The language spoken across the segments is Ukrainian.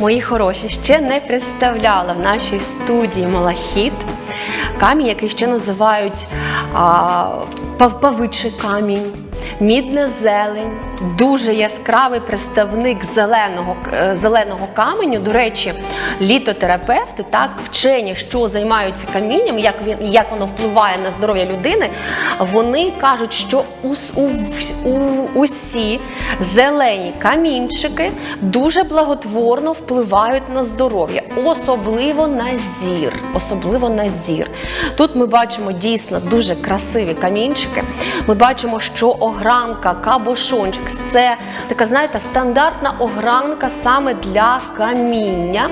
Мої хороші, ще не представляла в нашій студії малахіт. Камінь, який ще називають а, пав- павичий камінь, мідна зелень, дуже яскравий представник зеленого, е, зеленого каменю. До речі, літотерапевти, так, вчені, що займаються камінням, як, він, як воно впливає на здоров'я людини, вони кажуть, що ус- у, у, усі зелені камінчики дуже благотворно впливають на здоров'я, особливо на зір. Особливо на зір. Тут ми бачимо дійсно дуже красиві камінчики. Ми бачимо, що огранка, кабошончик це така, знаєте, стандартна огранка саме для каміння.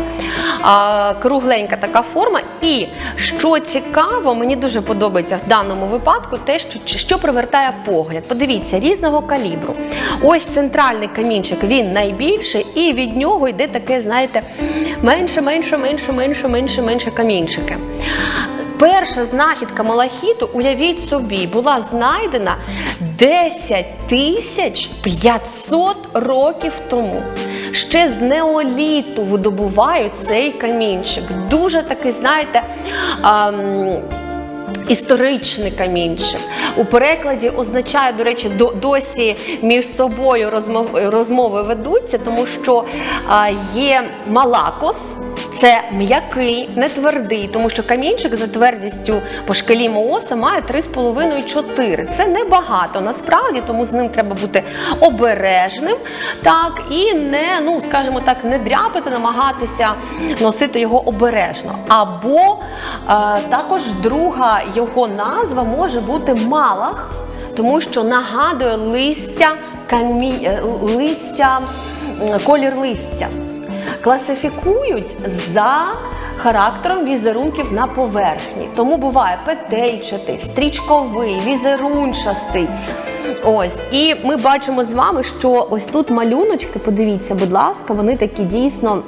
А, кругленька така форма. І що цікаво, мені дуже подобається в даному випадку, те, що, що привертає погляд. Подивіться, різного калібру. Ось центральний камінчик, він найбільший, і від нього йде таке, знаєте, менше, менше, менше, менше, менше, менше камінчики. Перша знахідка малахіту, уявіть собі, була знайдена 10 тисяч 500 років тому. Ще з неоліту видобувають цей камінчик. Дуже такий, знаєте, ам, Історичний камінчик у перекладі означає, до речі, до, досі між собою розмов, розмови ведуться, тому що є малакос. Це м'який, не твердий, тому що камінчик за твердістю по шкалі Мооса має 3,5-4. Це небагато насправді, тому з ним треба бути обережним, так і не, ну скажімо так, не дряпати, намагатися носити його обережно. Або е, також друга його назва може бути малах, тому що нагадує листя камі... е, листя, колір листя класифікують за характером візерунків на поверхні. Тому буває петельчатий, стрічковий, візерунчастий. Ось, і ми бачимо з вами, що ось тут малюночки, подивіться, будь ласка, вони такі дійсно.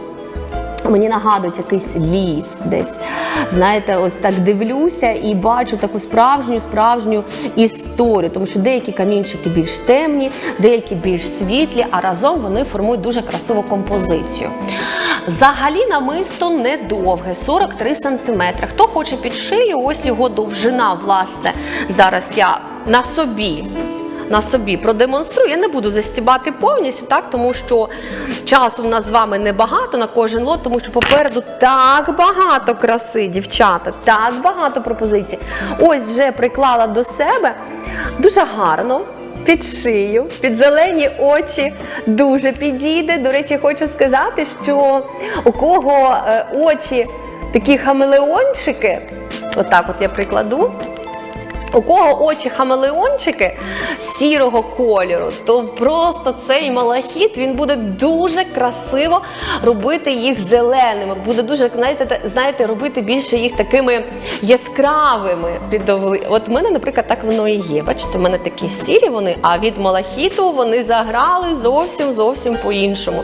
Мені нагадують якийсь ліс десь. Знаєте, ось так дивлюся і бачу таку справжню справжню історію, тому що деякі камінчики більш темні, деякі більш світлі, а разом вони формують дуже красиву композицію. Взагалі намисто недовге, 43 см. Хто хоче під шию, ось його довжина, власне, зараз я на собі на собі продемонструю. Я не буду застібати повністю, так тому що часу в нас з вами небагато на кожен лот, тому що попереду так багато краси, дівчата, так багато пропозицій. Ось вже приклала до себе дуже гарно. Під шию, під зелені очі дуже підійде. До речі, хочу сказати, що у кого е, очі такі хамелеончики, отак от я прикладу. У кого очі хамелеончики сірого кольору, то просто цей малахіт він буде дуже красиво робити їх зеленими. Буде дуже знаєте, знаєте, робити більше їх такими яскравими. От в мене, наприклад, так воно і є. Бачите, в мене такі сірі вони, а від малахіту вони заграли зовсім зовсім по-іншому.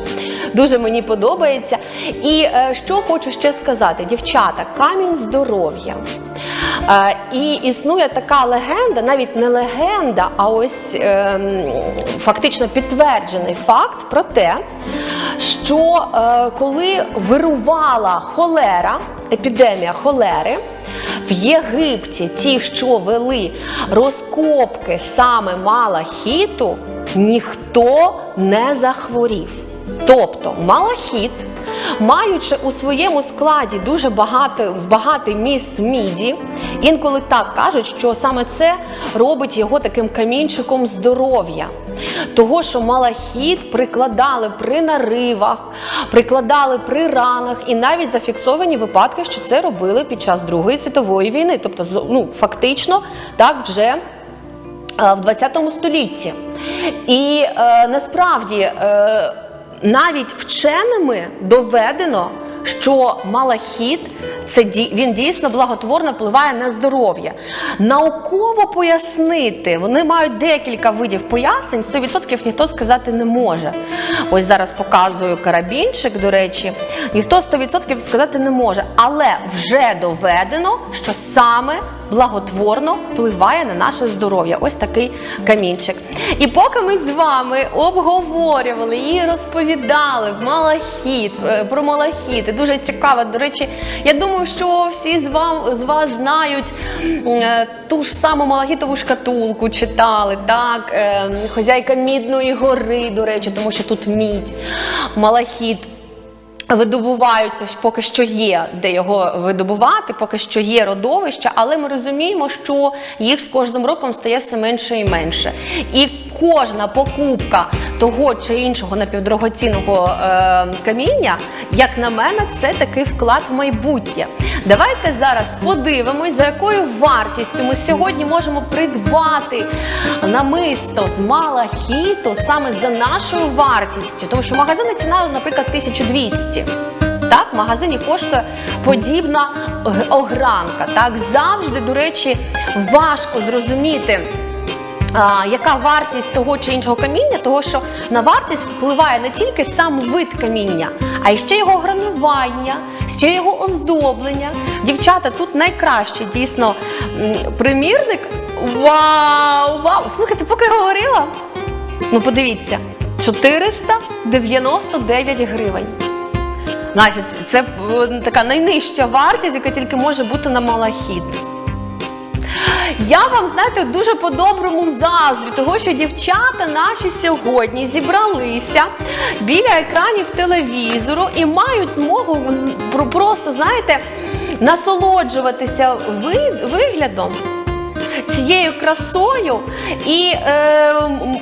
Дуже мені подобається. І е, що хочу ще сказати, дівчата, камінь здоров'я. Е, і існує така легенда, навіть не легенда, а ось ем, фактично підтверджений факт про те, що е, коли вирувала холера, епідемія холери, в Єгипті ті, що вели розкопки саме малахіту, ніхто не захворів. Тобто малахіт маючи у своєму складі дуже багато, багатий міст міді, інколи так кажуть, що саме це робить його таким камінчиком здоров'я. Того, що малахіт прикладали при наривах, прикладали при ранах, і навіть зафіксовані випадки, що це робили під час Другої світової війни. Тобто, ну, фактично, так вже е, в 20 столітті. І е, насправді е, навіть вченими доведено, що малахіт це він дійсно благотворно впливає на здоров'я. Науково пояснити, вони мають декілька видів пояснень, 100% ніхто сказати не може. Ось зараз показую карабінчик, до речі, ніхто 100% сказати не може, але вже доведено, що саме благотворно впливає на наше здоров'я. Ось такий камінчик. І поки ми з вами обговорювали і розповідали малахіт е, про малахіт, дуже цікаво. До речі, я думаю, що всі з вам з вас знають е, ту ж саму малахітову шкатулку, читали так. Е, Хозяйка мідної гори, до речі, тому що тут мідь, малахіт. Видобуваються поки що є де його видобувати, поки що є родовища, але ми розуміємо, що їх з кожним роком стає все менше і менше. І кожна покупка того чи іншого напівдорогоцінного е, каміння, як на мене, це такий вклад в майбутнє. Давайте зараз подивимось, за якою вартістю ми сьогодні можемо придбати намисто з малахіту саме за нашою вартістю, тому що магазинна ціна, наприклад, 1200. Так, в магазині коштує подібна огранка. Так, завжди, до речі, важко зрозуміти. А, яка вартість того чи іншого каміння, того що на вартість впливає не тільки сам вид каміння, а й ще його гранування, ще його оздоблення. Дівчата, тут найкраще дійсно примірник. Вау! Вау! Слухайте, поки говорила, ну подивіться, 499 гривень. Значить, це е, така найнижча вартість, яка тільки може бути на малахіт. Я вам, знаєте, дуже по-доброму заздрю, того що дівчата наші сьогодні зібралися біля екранів телевізору і мають змогу просто, знаєте, насолоджуватися виглядом. Цією красою і е,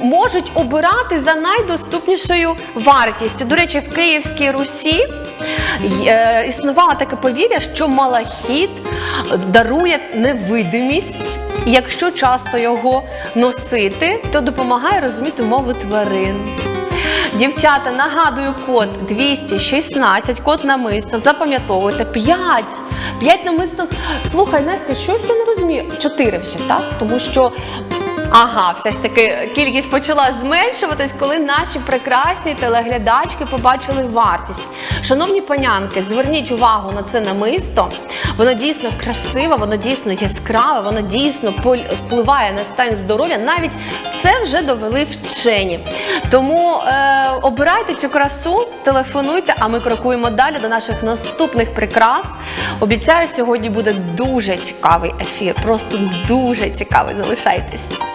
можуть обирати за найдоступнішою вартістю. До речі, в Київській Русі існувало таке повір'я, що малахіт дарує невидимість. І якщо часто його носити, то допомагає розуміти мову тварин. Дівчата, нагадую код 216, код намисто. Запам'ятовуйте 5. 5 намисто. Слухай, Настя, щось я не розумію. 4 вже, так? Тому що. Ага, все ж таки кількість почала зменшуватись, коли наші прекрасні телеглядачки побачили вартість. Шановні панянки, зверніть увагу на це намисто. Воно дійсно красиве, воно дійсно яскраве, воно дійсно впливає на стан здоров'я. Навіть це вже довели вчені. Тому е, обирайте цю красу, телефонуйте, а ми крокуємо далі до наших наступних прикрас. Обіцяю, сьогодні буде дуже цікавий ефір. Просто дуже цікавий. Залишайтесь.